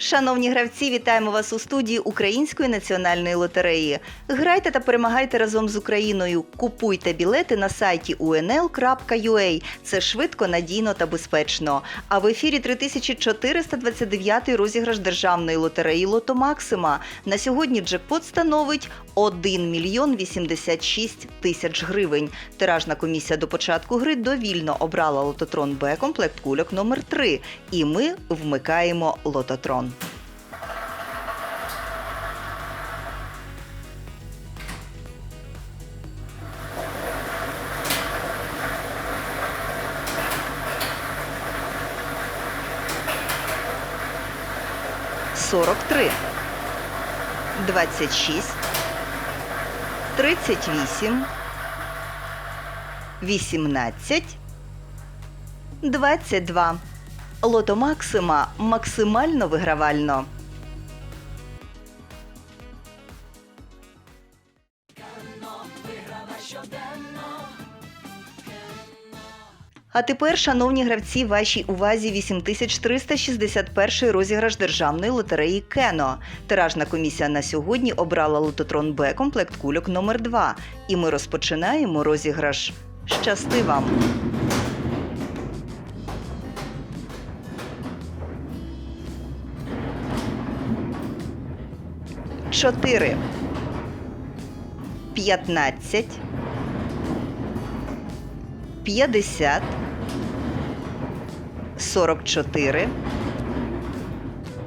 Шановні гравці, вітаємо вас у студії Української національної лотереї. Грайте та перемагайте разом з Україною. Купуйте білети на сайті unl.ua. Це швидко, надійно та безпечно. А в ефірі 3429 розіграш державної лотереї Лото Максима. На сьогодні джекпот становить 1 мільйон 86 тисяч гривень. Тиражна комісія до початку гри довільно обрала лототрон Б комплект кульок номер 3 І ми вмикаємо лототрон. Сорок три, двадцять шість, тридцять вісім, вісімнадцять, двадцять два. Лото Максима максимально вигравально. А тепер, шановні гравці, вашій увазі 8361 розіграш державної лотереї Кено. Тиражна комісія на сьогодні обрала лототрон Б комплект кульок номер 2 І ми розпочинаємо розіграш. Щасти вам! Чотири. П'ятнадцять. 50, 44,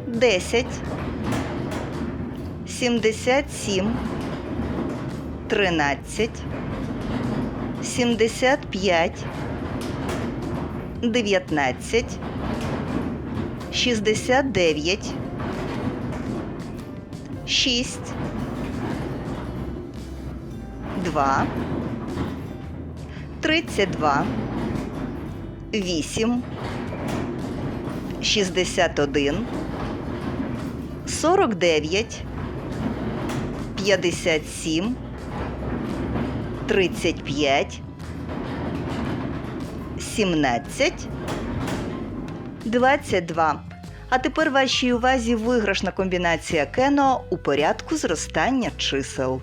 10, 77, 13, 75, 19, 69, 6, 2, 32, 8, 61, 49, 57, 35, 17, 22. А тепер вашій увазі виграшна комбінація кено у порядку зростання чисел.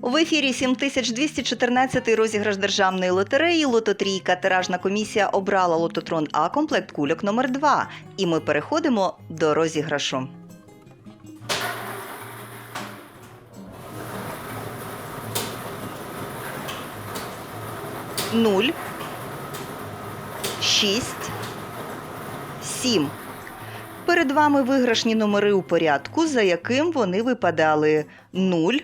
В ефірі 7214 розіграш державної лотереї Лототрійка. Тиражна комісія обрала лототрон А комплект кульок номер 2 І ми переходимо до розіграшу. Нуль. Шість. Сім. Перед вами виграшні номери у порядку, за яким вони випадали 0,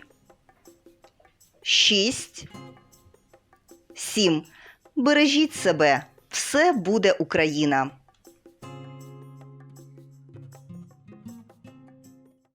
6, 7. Бережіть себе. Все буде Україна.